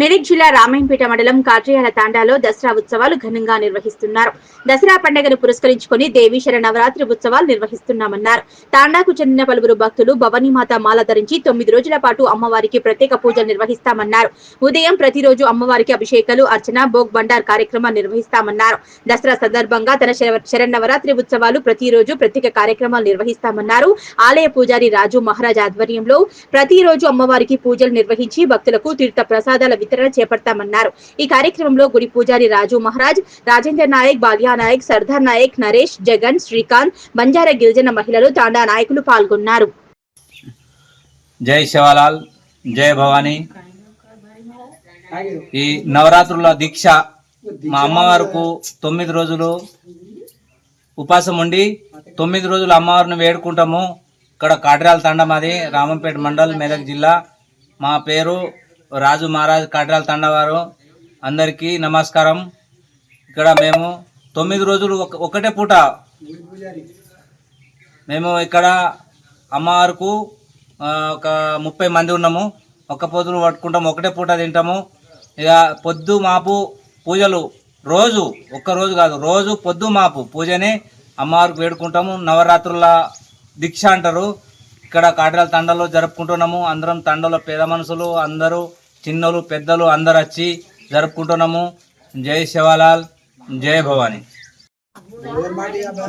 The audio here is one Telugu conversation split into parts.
మెదక్ జిల్లా రామాయంపేట మండలం కాట్రియాల తాండాలో దసరా ఉత్సవాలు ఘనంగా నిర్వహిస్తున్నారు. దసరా పండుగను పురస్కరించుకుని దేవీశర నవరాత్రి ఉత్సవాలు నిర్వహిస్తున్నామన్నారు. తాండాకు చెందిన పలువురు భక్తులు భవానీమాత మాల ధరించి తొమ్మిది రోజుల పాటు అమ్మవారికి ప్రత్యేక పూజలు నిర్వహిస్తామన్నారు. ఉదయం ప్రతిరోజు అమ్మవారికి అభిషేకాలు అర్చన భోగ్ బండార్ కార్యక్రమం నిర్వహిస్తామన్నారు. దసరా సందర్భంగా తన శర- శరన్నవరాత్రి ఉత్సవాలు ప్రతిరోజు ప్రత్యేక కార్యక్రమాలు నిర్వహిస్తామన్నారు. ఆలయ పూజారి రాజు మహారాజ్ ఆధ్వర్యంలో ప్రతిరోజు అమ్మవారికి పూజలు నిర్వహించి భక్తులకు తీర్థ ప్రసాదాల వితరణ చేపడతామన్నారు. ఈ కార్యక్రమంలో గుడి పూజారి రాజు మహారాజ్ రాజేంద్ర నాయక్ బాలియా నాయక్ సర్దార్ నాయక్ నరేష్ జగన్ శ్రీకాంత్ బంజారా గిరిజన మహిళలు తాండా నాయకులు పాల్గొన్నారు. జై శివలాల్ జై భవానీ. ఈ నవరాత్రుల దీక్ష మా అమ్మవారుకు తొమ్మిది రోజులు ఉపాసం ఉండి తొమ్మిది రోజులు అమ్మవారిని వేడుకుంటాము. ఇక్కడ కాట్రాల తండం అది రామంపేట మండల్ మెదక్ జిల్లా. మా పేరు రాజు మహారాజ్ కాట్రాల తండవారు అందరికీ నమస్కారం. ఇక్కడ మేము తొమ్మిది రోజులు ఒకటే పూట మేము ఇక్కడ అమ్మవారుకు ఒక ముప్పై మంది ఉన్నాము. ఒక్క పొద్దులు పట్టుకుంటాము ఒకటే పూట తింటాము. ఇక పొద్దు మాపు పూజలు రోజు ఒక్క రోజు కాదు రోజు పొద్దు మాపు పూజని అమ్మవారికి వేడుకుంటాము. నవరాత్రుల దీక్ష అంటారు. ఇక్కడ కాటరాల తండలో జరుపుకుంటున్నాము. అందరం తండలో పేద మనుషులు అందరూ చిన్నలు పెద్దలు అందరు వచ్చి జరుపుకుంటున్నాము. జై శివలాల్ జై భవాని.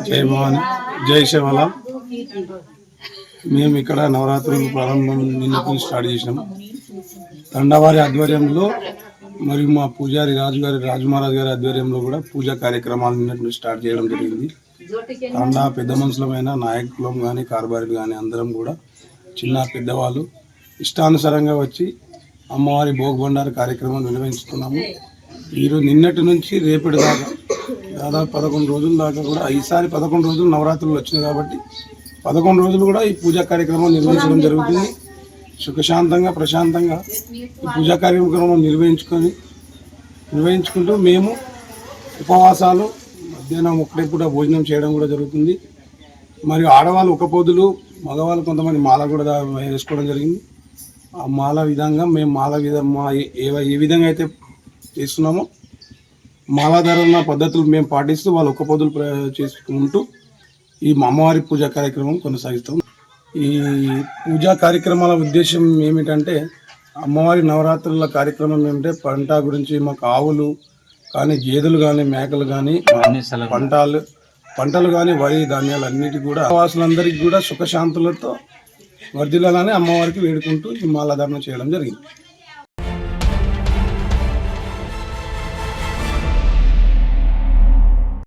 జై భవాని జై శివలాల్. మేము ఇక్కడ నవరాత్రులు ప్రారంభం నిన్నటి స్టార్ట్ చేసినాం. తండవారి ఆధ్వర్యంలో మరియు మా పూజారి రాజు గారి గారి ఆధ్వర్యంలో కూడా పూజా కార్యక్రమాలు నిన్నటి స్టార్ట్ చేయడం జరిగింది. తండా పెద్ద మనుషులమైన నాయకులం కానీ కార్బారీలు కానీ అందరం కూడా చిన్న పెద్దవాళ్ళు ఇష్టానుసారంగా వచ్చి అమ్మవారి భోగబండార కార్యక్రమం నిర్వహించుకున్నాము ఈరోజు నిన్నటి నుంచి రేపటి దాకా దాదాపు పదకొండు రోజుల దాకా కూడా ఈసారి పదకొండు రోజులు నవరాత్రులు వచ్చినాయి కాబట్టి పదకొండు రోజులు కూడా ఈ పూజా కార్యక్రమం నిర్వహించడం జరుగుతుంది. సుఖశాంతంగా ప్రశాంతంగా ఈ పూజా కార్యక్రమం నిర్వహించుకొని నిర్వహించుకుంటూ మేము ఉపవాసాలు మధ్యాహ్నం ఒకటే పూట భోజనం చేయడం కూడా జరుగుతుంది. మరియు ఆడవాళ్ళు ఒక పొద్దులు మగవాళ్ళు కొంతమంది మాల కూడా వేసుకోవడం జరిగింది. మాల విధంగా మేము మాల విధ మా ఏ- విధంగా అయితే చేస్తున్నామో మాలాధారణ పద్ధతులు మేము పాటిస్తూ వాళ్ళు ఒక్క పొద్దులు చేసుకుంటూ ఈ మా అమ్మవారి పూజా కార్యక్రమం కొనసాగిస్తాం. ఈ పూజా కార్యక్రమాల ఉద్దేశం ఏమిటంటే అమ్మవారి నవరాత్రుల కార్యక్రమం ఏమిటంటే పంట గురించి మాకు ఆవులు కానీ గేదెలు కానీ మేకలు కానీ పంటలు పంటలు కానీ వరి ధాన్యాలు అన్నిటి కూడా వాసులందరికీ కూడా సుఖశాంతులతో వర్ధిల్లాలని అమ్మవారికి వేడుకుంటూ ఈ మాలాధారణ చేయడం జరిగింది.